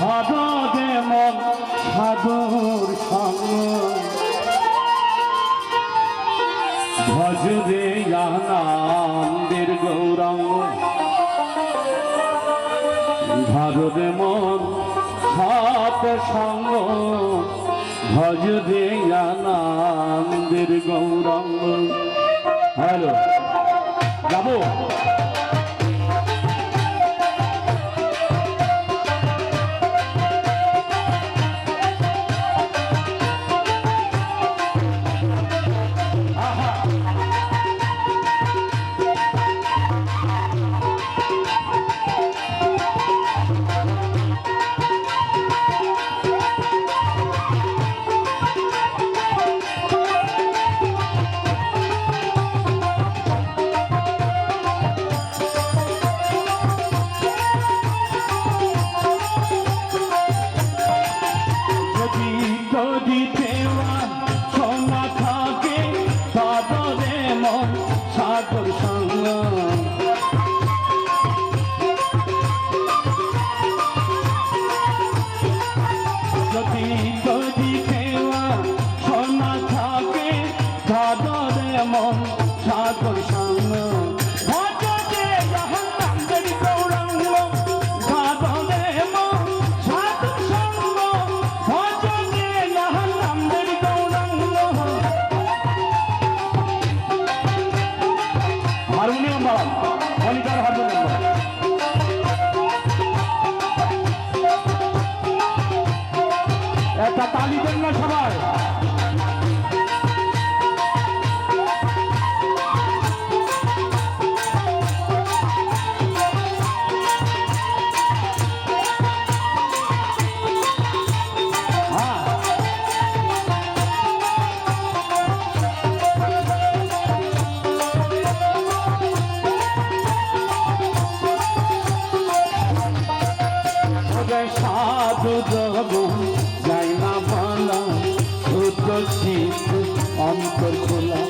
ভাদরে মন সাধুর সঙ্গ। ভজরে আনন্দের গৌরাঙ্গ। ভারতে মন হাত সঙ্গ। আনন্দের গৌরাঙ্গ। হ্যালো, যাব? যাই না বলা শুদ্ধ শীত অন্তর খোলা।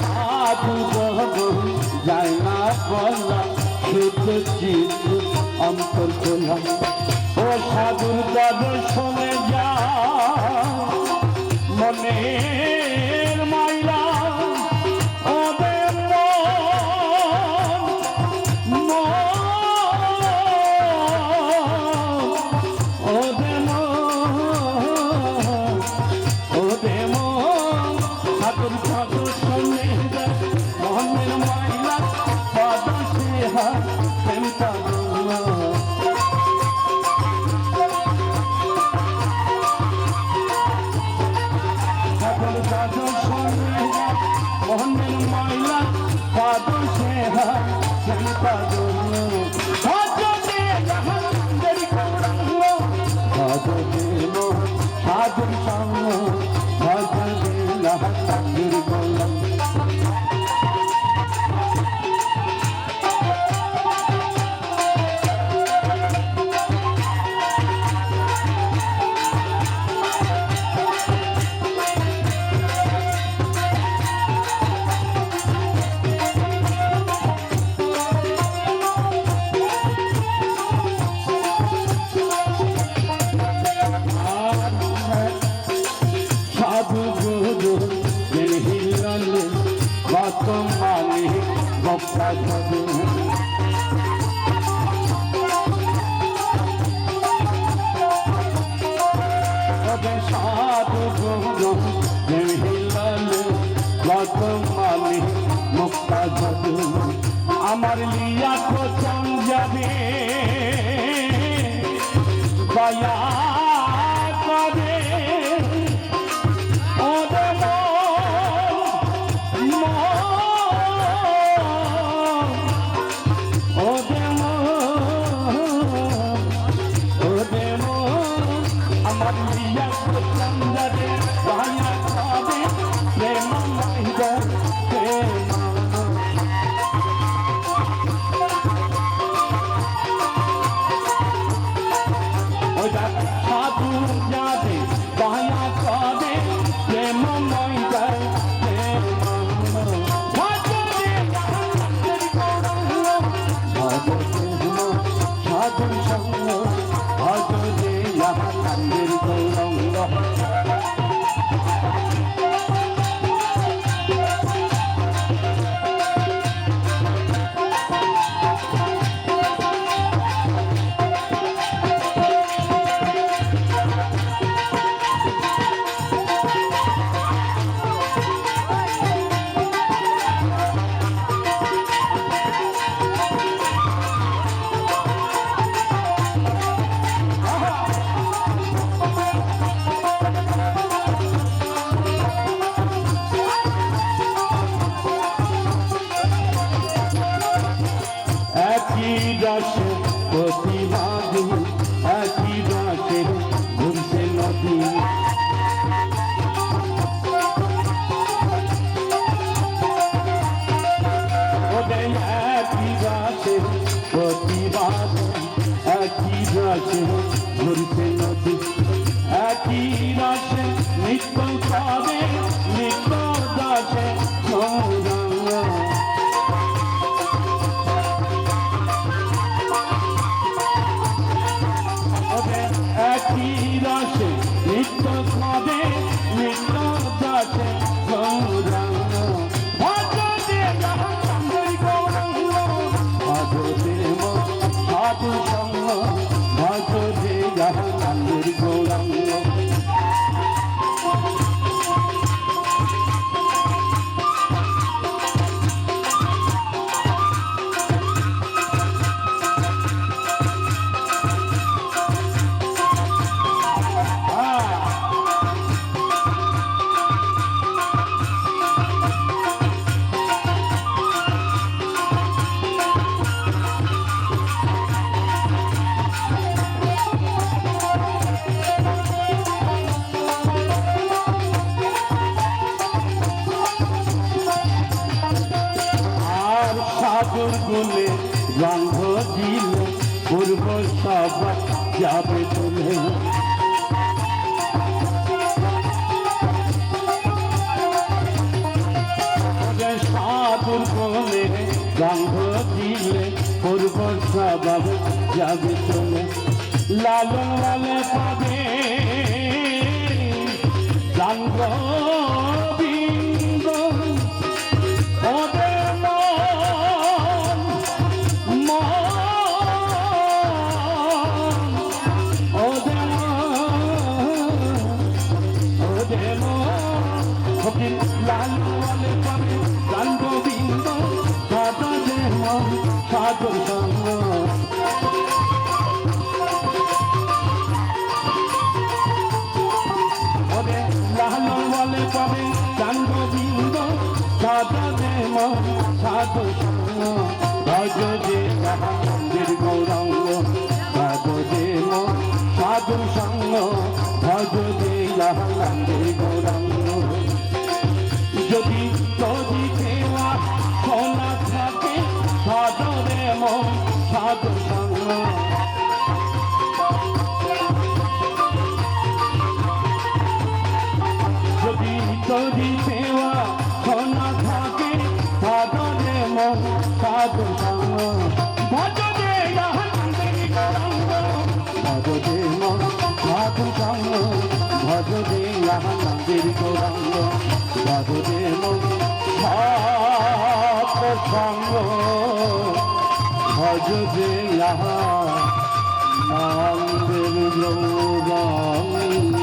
সাধু না বলা শুদ্ধ শীত অন্তর খোলা। ও সাধুর দর্শনে যা মনের মাইলা কত মানে বক্তা তবে সাধু গুরু হিলালে কত মানে মুক্তা সাধু। আমার লিয়া কোচন যাবে, দয়া করে Ya দেখ রসে প্রতিবাদী একই রসে ঘুরছে নদী। প্রতিবাদী একই রসে ঘুরছে নদী। একই রসে নিত্য করে নিত্য দাসে ভজতে রামচন্দ্র গৌরাঙ্গ গুণে গন্ধ দিলে, পূর্ব সব যাবে তুলে সাধুর গন্ধ দিলে পূর্ব স্বভাব যাবে চলে লালন লালে পাবে পাবে গান গোবিন্দ দাদা যে মন সঙ্গ ভজ মহানন্দের গৌরঙ্গ ভজ যে সাধু সঙ্গ ভজ যে ভজরে আনন্দের গৌরঙ্গ ভজরে মন সাধু সঙ্গ ভজরে আনন্দের গৌরঙ্গ